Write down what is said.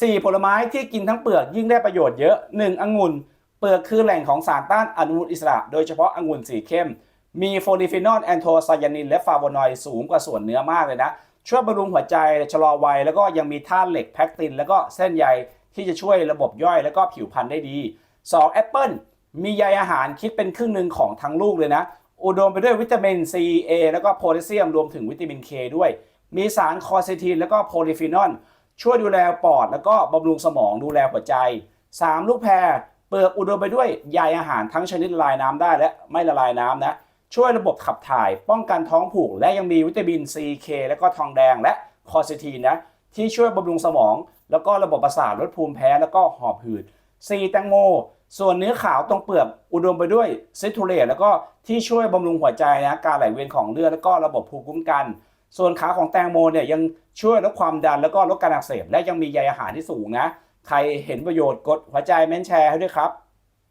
4 ผลไม้ที่กินทั้งเปลือกยิ่งได้ประโยชน์เยอะ 1. องุ่นเปลือกคือแหล่งของสารต้านอนุมูลอิสระ โดยเฉพาะองุ่นสีเข้ม มีโฟลิฟีนอลแอนโทไซยานินและฟลาโวนอยด์สูงกว่าส่วนเนื้อมากเลยนะ ช่วยบำรุงหัวใจชะลอวัย แล้วก็ยังมีธาตุเหล็กแพคติน แล้วก็เส้นใยที่จะช่วยระบบย่อยแล้วก็ผิวพรรณได้ดี 2. แอปเปิลมีใยอาหารคิดเป็นครึ่งหนึ่งของทั้งลูกเลยนะ อุดมไปด้วยวิตามิน C A แล้วก็โพแทสเซียมรวมถึงวิตามิน K ด้วย มีสารคอเซทีนแล้วก็โพลีฟีนอล ช่วยดูแลปอด แล้วก็บำรุงสมองดูแลหัวใจ 3. ลูกแพรเปลือกอุดมไปด้วยใยอาหารทั้งชนิดละลายน้ำได้และไม่ละลายน้ำนะช่วยระบบขับถ่ายป้องกันท้องผูก และยังมีวิตามิน C K และก็ทองแดงและคอเซทีนนะที่ช่วยบำรุงสมอง แล้วก็ระบบประสาทลดภูมิแพ้แล้วก็หอบหืด 4. แตงโม ส่วนเนื้อขาวตรงเปลือกอุดมไปด้วยซิทูเรตแล้วก็ที่ช่วยบำรุงหัวใจนะการไหลเวียนของเลือดแล้วก็ระบบภูมิคุ้มกัน ส่วนขาของแตงโมเนี่ยยังช่วยลดความดันแล้วก็ลดการอักเสบและยังมีใยอาหารที่สูงนะ ใครเห็นประโยชน์กดหัวใจเม้นแชร์ให้ด้วยครับ